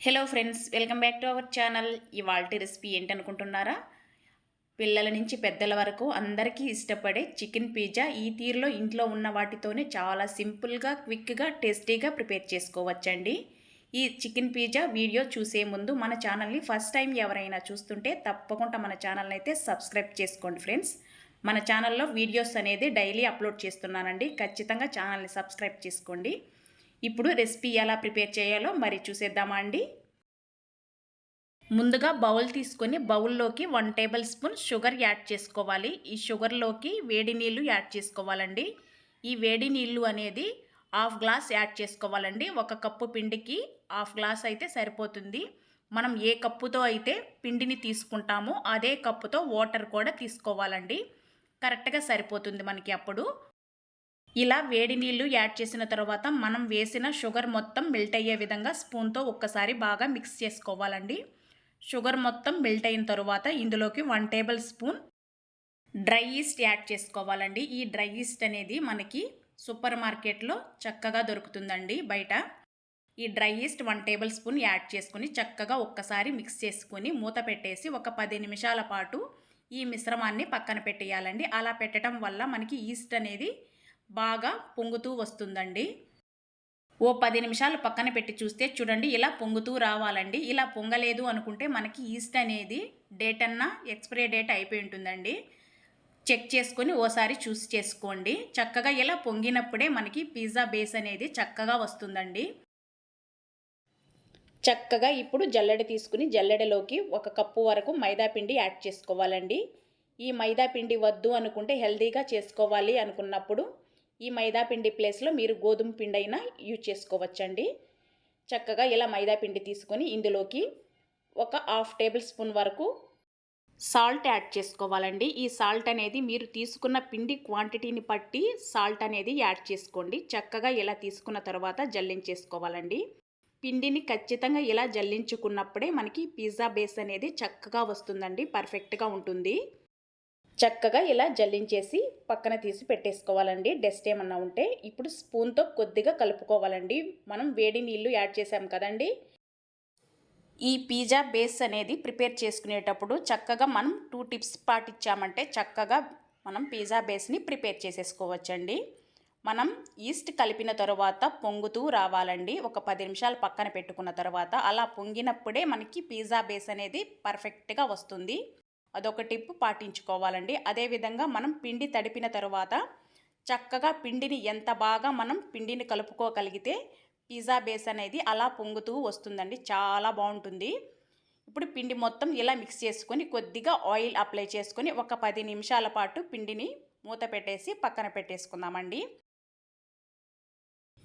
Hello friends welcome back to our channel ఇవాల్టి recipe ఏంటనుకుంటున్నారా? పిల్లల నుంచి పెద్దల వరకు అందరికీ ఇష్టపడే చికెన్ పిజ్జా ఈ తీరులో ఇంట్లో ఉన్న వాటితోనే చాలా సింపుల్గా క్విక్గా టేస్టీగా ప్రిపేర్ చేసుకోవచ్చండి. ఈ చికెన్ పిజ్జా వీడియో చూసే ముందు మన ఛానల్ని ఫస్ట్ టైం ఎవరైనా చూస్తుంటే తప్పకుండా మన ఛానల్ని అయితే సబ్స్క్రైబ్ చేసుకోండి ఫ్రెండ్స్ మన ఛానల్లో వీడియోస్ అనేది డైలీ అప్లోడ్ చేస్తున్నానండి. ఖచ్చితంగా ఛానల్ని సబ్స్క్రైబ్ చేసుకోండి. ఇప్పుడు రెసిపీ ఎలా ప్రిపేర్ చేయాలో మరి చూసేద్దామా అండి? ముందుగా బౌల్ తీసుకొని బౌల్లోకి one tablespoon sugar add చేసుకోవాలి. ఈ షుగర్లోకి వేడి నీళ్ళు యాడ్ చేసుకోవాలండి. ఈ వేడి నీళ్ళు అనేది హాఫ్ గ్లాస్ యాడ్ చేసుకోవాలండి. ఒక కప్పు పిండికి హాఫ్ గ్లాస్ అయితే సరిపోతుంది. మనం ఏ కప్పుతో అయితే పిండిని తీసుకుంటామో అదే కప్పుతో వాటర్ కూడా తీసుకోవాలండి. కరెక్ట్గా సరిపోతుంది మనకి అప్పుడు. ఇలా వేడి నీళ్ళు యాడ్ చేసిన తర్వాత మనం వేసిన షుగర్ మొత్తం మెల్ట్ అయ్యే విధంగా స్పూన్తో ఒక్కసారి బాగా మిక్స్ చేసుకోవాలండి. షుగర్ మొత్తం మెల్ట్ అయిన తర్వాత ఇందులోకి one tablespoon dry yeast add చేసుకోవాలండి. ఈ డ్రై ఈస్ట్ అనేది మనకి సూపర్ మార్కెట్లో చక్కగా దొరుకుతుందండి బయట. ఈ dry yeast one tablespoon add చేసుకుని చక్కగా ఒక్కసారి మిక్స్ చేసుకుని మూత పెట్టేసి ఒక పది నిమిషాల పాటు ఈ మిశ్రమాన్ని పక్కన పెట్టేయాలండి. అలా పెట్టడం వల్ల మనకి ఈస్ట్ అనేది బాగా పొంగుతూ వస్తుందండి. ఓ పది నిమిషాలు పక్కన పెట్టి చూస్తే చూడండి ఇలా పొంగుతూ రావాలండి. ఇలా పొంగలేదు అనుకుంటే మనకి ఈస్ట్ అనేది డేట్ అన్నా ఎక్స్పైరీ డేట్ అయిపోయి ఉంటుందండి. చెక్ చేసుకొని ఓసారి చూసి చేసుకోండి. చక్కగా ఇలా పొంగినప్పుడే మనకి పిజ్జా బేస్ అనేది చక్కగా వస్తుందండి. చక్కగా ఇప్పుడు జల్లెడ తీసుకుని జల్లెడలోకి ఒక కప్పు వరకు మైదా పిండి యాడ్ చేసుకోవాలండి. ఈ మైదా పిండి వద్దు అనుకుంటే హెల్తీగా చేసుకోవాలి అనుకున్నప్పుడు ఈ మైదా పిండి ప్లేస్లో మీరు గోధుమ పిండి అయినా యూజ్ చేసుకోవచ్చండి. చక్కగా ఇలా మైదా పిండి తీసుకొని ఇందులోకి ఒక హాఫ్ టేబుల్ స్పూన్ వరకు సాల్ట్ యాడ్ చేసుకోవాలండి. ఈ సాల్ట్ అనేది మీరు తీసుకున్న పిండి క్వాంటిటీని బట్టి సాల్ట్ అనేది యాడ్ చేసుకోండి. చక్కగా ఇలా తీసుకున్న తర్వాత జల్లించేసుకోవాలండి. పిండిని ఖచ్చితంగా ఇలా జల్లించుకున్నప్పుడే మనకి పిజ్జా బేస్ అనేది చక్కగా వస్తుందండి. పర్ఫెక్ట్గా ఉంటుంది. చక్కగా ఇలా జల్లించేసి పక్కన తీసి పెట్టేసుకోవాలండి. డస్ట్ ఏమన్నా ఉంటే ఇప్పుడు స్పూన్తో కొద్దిగా కలుపుకోవాలండి. మనం వేడి నీళ్ళు యాడ్ చేసాం కదండి. ఈ పిజ్జా బేస్ అనేది ప్రిపేర్ చేసుకునేటప్పుడు చక్కగా మనం టూ టిప్స్ పాటించామంటే చక్కగా మనం పిజ్జా బేస్ని ప్రిపేర్ చేసేసుకోవచ్చండి. మనం ఈస్ట్ కలిపిన తర్వాత పొంగుతూ రావాలండి. ఒక పది నిమిషాలు పక్కన పెట్టుకున్న తర్వాత అలా పొంగినప్పుడే మనకి పిజ్జా బేస్ అనేది పర్ఫెక్ట్గా వస్తుంది. అదొక టిప్ పాటించుకోవాలండి. అదేవిధంగా మనం పిండి తడిపిన తర్వాత చక్కగా పిండిని ఎంత బాగా మనం పిండిని కలుపుకోగలిగితే పిజ్జా బేస్ అనేది అలా పొంగుతూ వస్తుందండి. చాలా బాగుంటుంది. ఇప్పుడు పిండి మొత్తం ఇలా మిక్స్ చేసుకొని కొద్దిగా ఆయిల్ అప్లై చేసుకొని ఒక పది నిమిషాల పాటు పిండిని మూత పెట్టేసి పక్కన పెట్టేసుకుందామండి.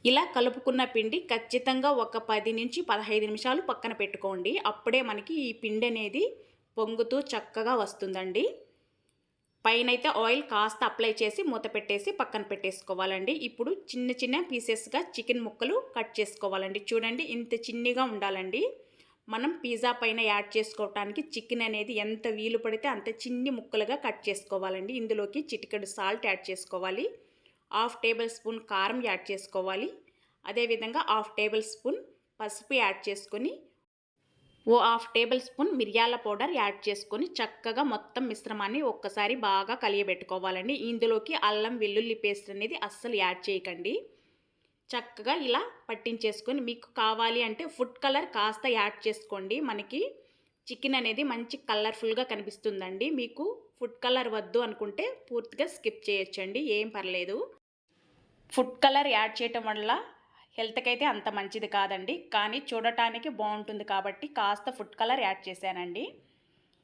ఇలా కలుపుకున్న పిండి ఖచ్చితంగా ఒక పది నుంచి పదహైదు నిమిషాలు పక్కన పెట్టుకోండి. అప్పుడే మనకి ఈ పిండి అనేది పొంగుతూ చక్కగా వస్తుందండి. పైన అయితే ఆయిల్ కాస్త అప్లై చేసి మూత పెట్టేసి పక్కన పెట్టేసుకోవాలండి. ఇప్పుడు చిన్న చిన్న పీసెస్గా చికెన్ ముక్కలు కట్ చేసుకోవాలండి. చూడండి ఇంత చిన్నగా ఉండాలండి. మనం పిజ్జా పైన యాడ్ చేసుకోవటానికి చికెన్ అనేది ఎంత వీలు పడితే అంత చిన్ని ముక్కలుగా కట్ చేసుకోవాలండి. ఇందులోకి చిటికెడు సాల్ట్ యాడ్ చేసుకోవాలి. హాఫ్ టేబుల్ స్పూన్ కారం యాడ్ చేసుకోవాలి. అదేవిధంగా హాఫ్ టేబుల్ స్పూన్ పసుపు యాడ్ చేసుకొని ఓ హాఫ్ టేబుల్ స్పూన్ మిరియాల పౌడర్ యాడ్ చేసుకొని చక్కగా మొత్తం మిశ్రమాన్ని ఒక్కసారి బాగా కలియబెట్టుకోవాలండి. ఇందులోకి అల్లం వెల్లుల్లి పేస్ట్ అనేది అస్సలు యాడ్ చేయకండి. చక్కగా ఇలా పట్టించేసుకొని మీకు కావాలి అంటే ఫుడ్ కలర్ కాస్త యాడ్ చేసుకోండి. మనకి చికెన్ అనేది మంచి కలర్ఫుల్గా కనిపిస్తుందండి. మీకు ఫుడ్ కలర్ వద్దు అనుకుంటే పూర్తిగా స్కిప్ చేయొచ్చండి. ఏం పర్లేదు. ఫుడ్ కలర్ యాడ్ చేయటం వల్ల హెల్త్కి అయితే అంత మంచిది కాదండి. కానీ చూడటానికి బాగుంటుంది కాబట్టి కాస్త ఫుడ్ కలర్ యాడ్ చేశానండి.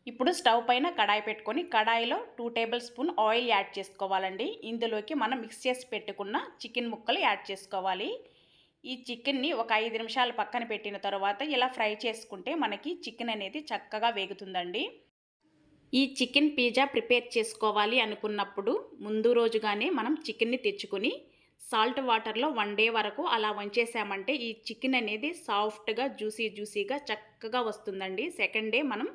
ఇప్పుడు స్టవ్ పైన కడాయి పెట్టుకొని కడాయిలో two tablespoon oil add చేసుకోవాలండి. ఇందులోకి మనం మిక్స్ చేసి పెట్టుకున్న చికెన్ ముక్కలు యాడ్ చేసుకోవాలి. ఈ చికెన్ని ఒక ఐదు నిమిషాలు పక్కన పెట్టిన తర్వాత ఇలా ఫ్రై చేసుకుంటే మనకి చికెన్ అనేది చక్కగా వేగుతుందండి. ఈ చికెన్ పిజ్జా ప్రిపేర్ చేసుకోవాలి అనుకున్నప్పుడు ముందు రోజుగానే మనం చికెన్ని తెచ్చుకొని సాల్ట్ వాటర్లో వన్ డే వరకు అలా వంచేసామంటే ఈ చికెన్ అనేది సాఫ్ట్గా జ్యూసీ జ్యూసీగా చక్కగా వస్తుందండి. సెకండ్ డే మనం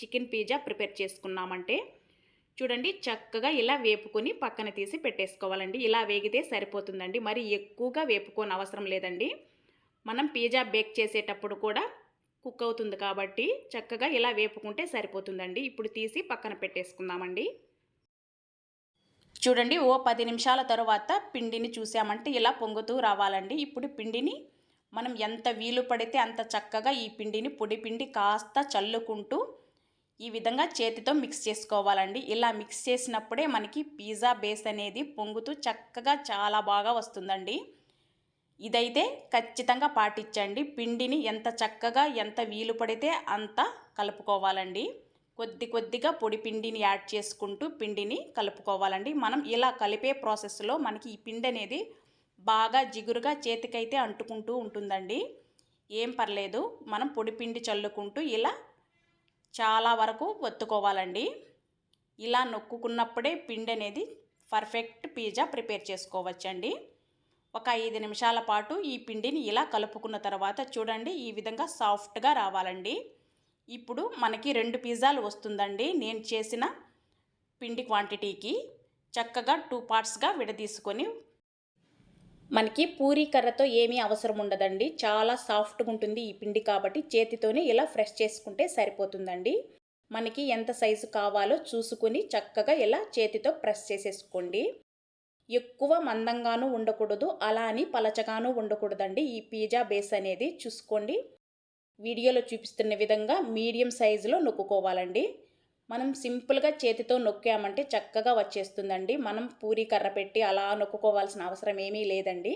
చికెన్ పిజ్జా ప్రిపేర్ చేసుకున్నామంటే చూడండి చక్కగా ఇలా వేపుకొని పక్కన తీసి పెట్టేసుకోవాలండి. ఇలా వేగితే సరిపోతుందండి. మరి ఎక్కువగా వేపుకొని అవసరం లేదండి. మనం పిజ్జా బేక్ చేసేటప్పుడు కూడా కుక్ అవుతుంది కాబట్టి చక్కగా ఇలా వేపుకుంటే సరిపోతుందండి. ఇప్పుడు తీసి పక్కన పెట్టేసుకుందామండి. చూడండి ఓ పది నిమిషాల తర్వాత పిండిని చూసామంటే ఇలా పొంగుతూ రావాలండి. ఇప్పుడు పిండిని మనం ఎంత వీలు పడితే అంత చక్కగా ఈ పిండిని పొడి పిండి కాస్త చల్లుకుంటూ ఈ విధంగా చేతితో మిక్స్ చేసుకోవాలండి. ఇలా మిక్స్ చేసినప్పుడే మనకి పిజ్జా బేస్ అనేది పొంగుతూ చక్కగా చాలా బాగా వస్తుందండి. ఇదైతే ఖచ్చితంగా పాటించండి. పిండిని ఎంత చక్కగా ఎంత వీలు పడితే అంత కలుపుకోవాలండి. కొద్ది కొద్దిగా పొడి పిండిని యాడ్ చేసుకుంటూ పిండిని కలుపుకోవాలండి. మనం ఇలా కలిపే ప్రాసెస్లో మనకి ఈ పిండి అనేది బాగా జిగురుగా చేతికైతే అంటుకుంటూ ఉంటుందండి. ఏం పర్లేదు మనం పొడి పిండి చల్లుకుంటూ ఇలా చాలా వరకు ఒత్తుకోవాలండి. ఇలా నొక్కుకున్నప్పుడే పిండి అనేది పర్ఫెక్ట్ పిజ్జా ప్రిపేర్ చేసుకోవచ్చండి. ఒక ఐదు నిమిషాల పాటు ఈ పిండిని ఇలా కలుపుకున్న తర్వాత చూడండి ఈ విధంగా సాఫ్ట్గా రావాలండి. ఇప్పుడు మనకి రెండు పిజ్జాలు వస్తుందండి. నేను చేసిన పిండి క్వాంటిటీకి చక్కగా టూ పార్ట్స్గా విడదీసుకొని మనకి పూరీ కర్రతో ఏమీ అవసరం ఉండదండి. చాలా సాఫ్ట్గా ఉంటుంది ఈ పిండి కాబట్టి చేతితోనే ఇలా ఫ్రెష్ చేసుకుంటే సరిపోతుందండి. మనకి ఎంత సైజు కావాలో చూసుకుని చక్కగా ఇలా చేతితో ప్రెస్ చేసేసుకోండి. ఎక్కువ మందంగానూ ఉండకూడదు అలా అని పలచగాను ఉండకూడదండి. ఈ పిజ్జా బేస్ అనేది చూసుకోండి. వీడియోలో చూపిస్తున్న విధంగా మీడియం సైజులో నొక్కుకోవాలండి. మనం సింపుల్గా చేతితో నొక్కామంటే చక్కగా వచ్చేస్తుందండి. మనం పూరి కర్ర పెట్టి అలా నొక్కుకోవాల్సిన అవసరం ఏమీ లేదండి.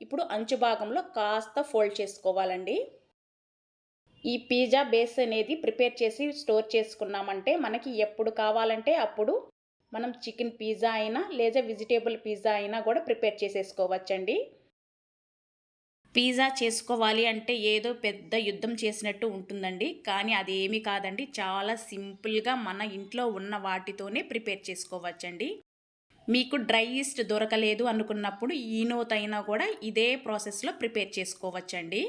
ఇప్పుడు అంచు భాగంలో కాస్త ఫోల్డ్ చేసుకోవాలండి. ఈ పిజ్జా బేస్ అనేది ప్రిపేర్ చేసి స్టోర్ చేసుకున్నామంటే మనకి ఎప్పుడు కావాలంటే అప్పుడు మనం చికెన్ పిజ్జా అయినా లేదా వెజిటేబుల్ పిజ్జా అయినా కూడా ప్రిపేర్ చేసేసుకోవచ్చండి. పిజ్జా చేసుకోవాలి అంటే ఏదో పెద్ద యుద్ధం చేసినట్టు ఉంటుందండి. కానీ అది ఏమీ కాదండి. చాలా సింపుల్గా మన ఇంట్లో ఉన్న వాటితోనే ప్రిపేర్ చేసుకోవచ్చండి. మీకు డ్రై ఈస్ట్ దొరకలేదు అనుకున్నప్పుడు ఈనోతైనా కూడా ఇదే ప్రాసెస్లో ప్రిపేర్ చేసుకోవచ్చండి.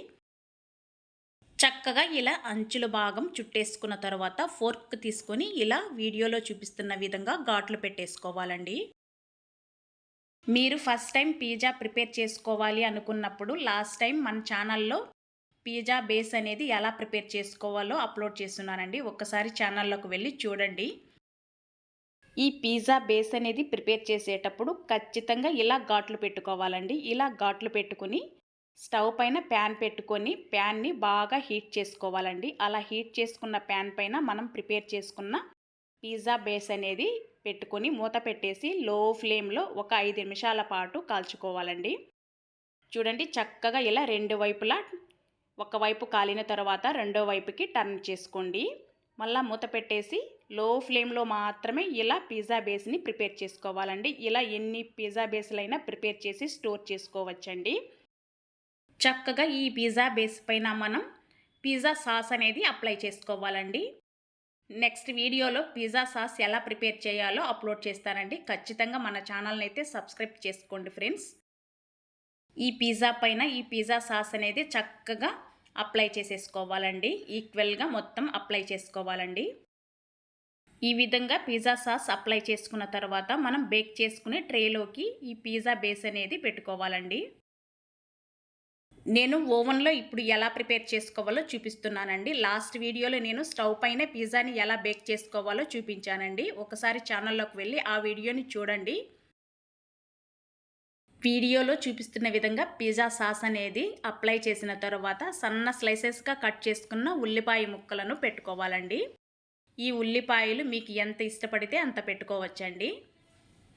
చక్కగా ఇలా అంచుల భాగం చుట్టేసుకున్న తర్వాత ఫోర్క్ తీసుకొని ఇలా వీడియోలో చూపిస్తున్న విధంగా ఘాట్లు పెట్టేసుకోవాలండి. మీరు ఫస్ట్ టైం పిజ్జా ప్రిపేర్ చేసుకోవాలి అనుకున్నప్పుడు లాస్ట్ టైం మన ఛానల్లో పిజ్జా బేస్ అనేది ఎలా ప్రిపేర్ చేసుకోవాలో అప్లోడ్ చేస్తున్నానండి. ఒక్కసారి ఛానల్లోకి వెళ్ళి చూడండి. ఈ పిజ్జా బేస్ అనేది ప్రిపేర్ చేసేటప్పుడు ఖచ్చితంగా ఇలా ఘాట్లు పెట్టుకోవాలండి. ఇలా ఘాట్లు పెట్టుకుని స్టవ్ పైన ప్యాన్ పెట్టుకొని ప్యాన్ని బాగా హీట్ చేసుకోవాలండి. అలా హీట్ చేసుకున్న ప్యాన్ పైన మనం ప్రిపేర్ చేసుకున్న పిజ్జా బేస్ అనేది పెట్టుకొని మూత పెట్టేసి లో ఫ్లేమ్లో ఒక ఐదు నిమిషాల పాటు కాల్చుకోవాలండి. చూడండి చక్కగా ఇలా రెండు వైపులా ఒకవైపు కాలిన తర్వాత రెండో వైపుకి టర్న్ చేసుకోండి. మళ్ళీ మూత పెట్టేసి లో ఫ్లేమ్లో మాత్రమే ఇలా పిజ్జా బేస్ని ప్రిపేర్ చేసుకోవాలండి. ఇలా ఎన్ని పిజ్జా బేస్లైనా ప్రిపేర్ చేసి స్టోర్ చేసుకోవచ్చండి. చక్కగా ఈ పిజ్జా బేస్ పైన మనం పిజ్జా సాస్ అనేది అప్లై చేసుకోవాలండి. నెక్స్ట్ వీడియోలో పిజ్జా సాస్ ఎలా ప్రిపేర్ చేయాలో అప్లోడ్ చేస్తానండి. ఖచ్చితంగా మన ఛానల్ని అయితే సబ్స్క్రైబ్ చేసుకోండి ఫ్రెండ్స్. ఈ పిజ్జా పైన ఈ పిజ్జా సాస్ అనేది చక్కగా అప్లై చేసేసుకోవాలండి. ఈక్వల్గా మొత్తం అప్లై చేసుకోవాలండి. ఈ విధంగా పిజ్జా సాస్ అప్లై చేసుకున్న తర్వాత మనం బేక్ చేసుకునే ట్రేలోకి ఈ పిజ్జా బేస్ అనేది పెట్టుకోవాలండి. నేను ఓవెన్లో ఇప్పుడు ఎలా ప్రిపేర్ చేసుకోవాలో చూపిస్తున్నానండి. లాస్ట్ వీడియోలో నేను స్టవ్ పైన పిజ్జాని ఎలా బేక్ చేసుకోవాలో చూపించానండి. ఒకసారి ఛానల్లోకి వెళ్ళి ఆ వీడియోని చూడండి. వీడియోలో చూపిస్తున్న విధంగా పిజ్జా సాస్ అనేది అప్లై చేసిన తర్వాత సన్న స్లైసెస్గా కట్ చేసుకున్న ఉల్లిపాయ ముక్కలను పెట్టుకోవాలండి. ఈ ఉల్లిపాయలు మీకు ఎంత ఇష్టపడితే అంత పెట్టుకోవచ్చండి.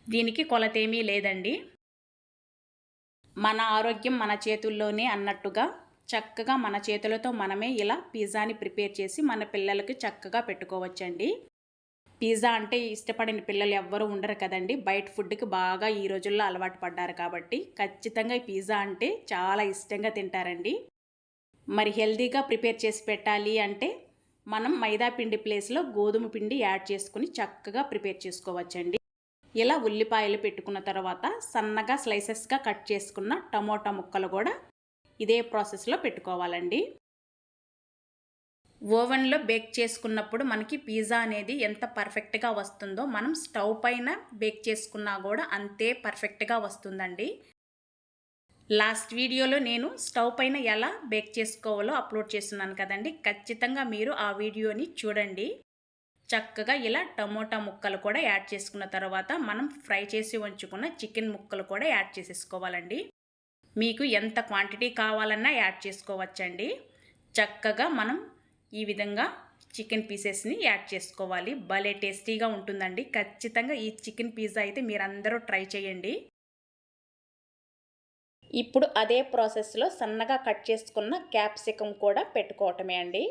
దీనికి కొలతేమీ లేదండి. మన ఆరోగ్యం మన చేతుల్లోనే అన్నట్టుగా చక్కగా మన చేతులతో మనమే ఇలా పిజ్జాని ప్రిపేర్ చేసి మన పిల్లలకి చక్కగా పెట్టుకోవచ్చండి. పిజ్జా అంటే ఇష్టపడిన పిల్లలు ఎవ్వరూ ఉండరు కదండి. బయట ఫుడ్కి బాగా ఈ రోజుల్లో అలవాటు పడ్డారు కాబట్టి ఖచ్చితంగా ఈ పిజ్జా అంటే చాలా ఇష్టంగా తింటారండి. మరి హెల్తీగా ప్రిపేర్ చేసి పెట్టాలి అంటే మనం మైదా పిండి ప్లేస్లో గోధుమ పిండి యాడ్ చేసుకుని చక్కగా ప్రిపేర్ చేసుకోవచ్చండి. ఇలా ఉల్లిపాయలు పెట్టుకున్న తర్వాత సన్నగా స్లైసెస్గా కట్ చేసుకున్న టమోటా ముక్కలు కూడా ఇదే ప్రాసెస్లో పెట్టుకోవాలండి. ఓవెన్లో బేక్ చేసుకున్నప్పుడు మనకి పిజ్జా అనేది ఎంత పర్ఫెక్ట్గా వస్తుందో మనం స్టవ్ పైన బేక్ చేసుకున్నా కూడా అంతే పర్ఫెక్ట్గా వస్తుందండి. లాస్ట్ వీడియోలో నేను స్టవ్ పైన ఎలా బేక్ చేసుకోవాలో అప్లోడ్ చేస్తున్నాను కదండి. ఖచ్చితంగా మీరు ఆ వీడియోని చూడండి. చక్కగా ఇలా టమోటా ముక్కలు కూడా యాడ్ చేసుకున్న తర్వాత మనం ఫ్రై చేసి ఉంచుకున్న చికెన్ ముక్కలు కూడా యాడ్ చేసేసుకోవాలండి. మీకు ఎంత క్వాంటిటీ కావాలన్నా యాడ్ చేసుకోవచ్చండి. చక్కగా మనం ఈ విధంగా చికెన్ పీసెస్ని యాడ్ చేసుకోవాలి. భలే టేస్టీగా ఉంటుందండి. ఖచ్చితంగా ఈ చికెన్ పిజ్జా అయితే మీరందరూ ట్రై చేయండి. ఇప్పుడు అదే ప్రాసెస్లో సన్నగా కట్ చేసుకున్న క్యాప్సికం కూడా పెట్టుకోవటమే అండి.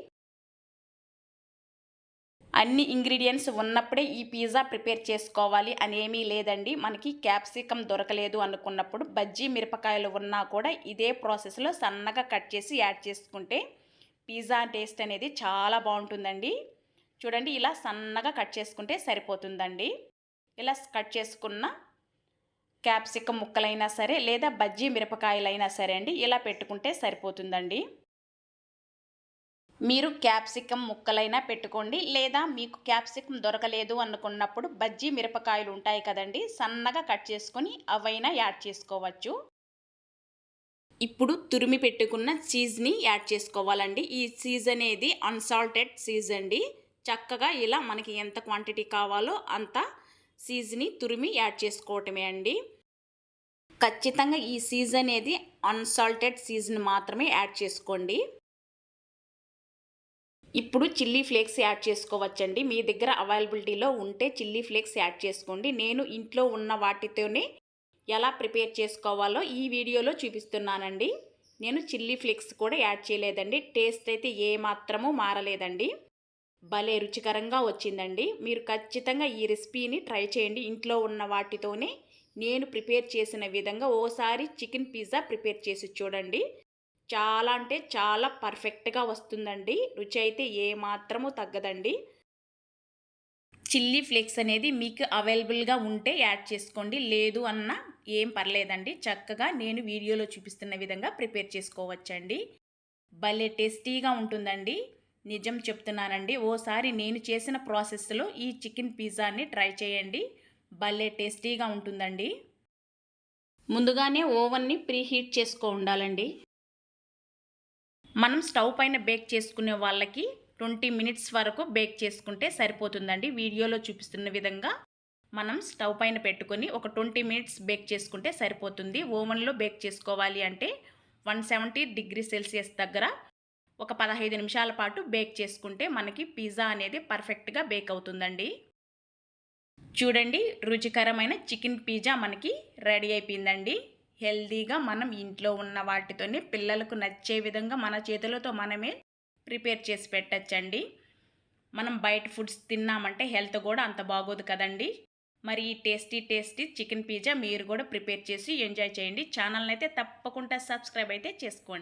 అన్ని ఇంగ్రీడియంట్స్ ఉన్నప్పుడే ఈ పిజ్జా ప్రిపేర్ చేసుకోవాలి అనేమీ లేదండి. మనకి క్యాప్సికం దొరకలేదు అనుకున్నప్పుడు బజ్జీ మిరపకాయలు ఉన్నా కూడా ఇదే ప్రాసెస్లో సన్నగా కట్ చేసి యాడ్ చేసుకుంటే పిజ్జా టేస్ట్ అనేది చాలా బాగుంటుందండి. చూడండి ఇలా సన్నగా కట్ చేసుకుంటే సరిపోతుందండి. ఇలా కట్ చేసుకున్న క్యాప్సికం ముక్కలైనా సరే లేదా బజ్జీ మిరపకాయలైనా సరే అండి ఇలా పెట్టుకుంటే సరిపోతుందండి. మీరు క్యాప్సికం ముక్కలైనా పెట్టుకోండి లేదా మీకు క్యాప్సికం దొరకలేదు అనుకున్నప్పుడు బజ్జీ మిరపకాయలు ఉంటాయి కదండి సన్నగా కట్ చేసుకొని అవైనా యాడ్ చేసుకోవచ్చు. ఇప్పుడు తురిమి పెట్టుకున్న చీజ్ని యాడ్ చేసుకోవాలండి. ఈ చీజ్ అనేది అన్సాల్టెడ్ చీజ్ అండి. చక్కగా ఇలా మనకి ఎంత క్వాంటిటీ కావాలో అంత చీజ్ని తురిమి యాడ్ చేసుకోవటమే అండి. ఖచ్చితంగా ఈ సీజ్ అనేది అన్సాల్టెడ్ సీజన్ మాత్రమే యాడ్ చేసుకోండి. ఇప్పుడు చిల్లీ ఫ్లేక్స్ యాడ్ చేసుకోవచ్చండి. మీ దగ్గర అవైలబిలిటీలో ఉంటే చిల్లీ ఫ్లేక్స్ యాడ్ చేసుకోండి. నేను ఇంట్లో ఉన్న వాటితోనే ఎలా ప్రిపేర్ చేసుకోవాలో ఈ వీడియోలో చూపిస్తున్నానండి. నేను చిల్లీ ఫ్లేక్స్ కూడా యాడ్ చేయలేదండి. టేస్ట్ అయితే ఏ మాత్రము మారలేదండి. భలే రుచికరంగా వచ్చిందండి. మీరు ఖచ్చితంగా ఈ రెసిపీని ట్రై చేయండి. ఇంట్లో ఉన్న వాటితోనే నేను ప్రిపేర్ చేసిన విధంగా ఓసారి చికెన్ పిజ్జా ప్రిపేర్ చేసి చూడండి. చాలా అంటే చాలా పర్ఫెక్ట్గా వస్తుందండి. రుచి అయితే ఏ మాత్రము తగ్గదండి. చిల్లీ ఫ్లేక్స్ అనేది మీకు అవైలబుల్గా ఉంటే యాడ్ చేసుకోండి. లేదు అన్న ఏం పర్లేదండి. చక్కగా నేను వీడియోలో చూపిస్తున్న విధంగా ప్రిపేర్ చేసుకోవచ్చండి. భలే టేస్టీగా ఉంటుందండి. నిజం చెప్తున్నానండి. ఓసారి నేను చేసిన ప్రాసెస్లో ఈ చికెన్ పిజ్జాని ట్రై చేయండి. భలే టేస్టీగా ఉంటుందండి. ముందుగానే ఓవెన్ని ప్రీహీట్ చేసుకో ఉండాలండి. మనం స్టవ్ పైన బేక్ చేసుకునే వాళ్ళకి ట్వంటీ మినిట్స్ వరకు బేక్ చేసుకుంటే సరిపోతుందండి. వీడియోలో చూపిస్తున్న విధంగా మనం స్టవ్ పైన పెట్టుకొని ఒక ట్వంటీ మినిట్స్ బేక్ చేసుకుంటే సరిపోతుంది. ఓవెన్లో బేక్ చేసుకోవాలి అంటే వన్ సెవెంటీ డిగ్రీ సెల్సియస్ దగ్గర ఒక పదహైదు నిమిషాల పాటు బేక్ చేసుకుంటే మనకి పిజ్జా అనేది పర్ఫెక్ట్గా బేక్ అవుతుందండి. చూడండి రుచికరమైన చికెన్ పిజ్జా మనకి రెడీ అయిపోయిందండి. హెల్దీగా మనం ఇంట్లో ఉన్న వాటితోనే పిల్లలకు నచ్చే విధంగా మన చేతులతో మనమే ప్రిపేర్ చేసి పెట్టచ్చండి. మనం బయట ఫుడ్స్ తిన్నామంటే హెల్త్ కూడా అంత బాగోదు కదండి. మరి ఈ టేస్టీ టేస్టీ చికెన్ పిజ్జా మీరు కూడా ప్రిపేర్ చేసి ఎంజాయ్ చేయండి. ఛానల్ని అయితే తప్పకుండా సబ్స్క్రైబ్ అయితే చేసుకోండి.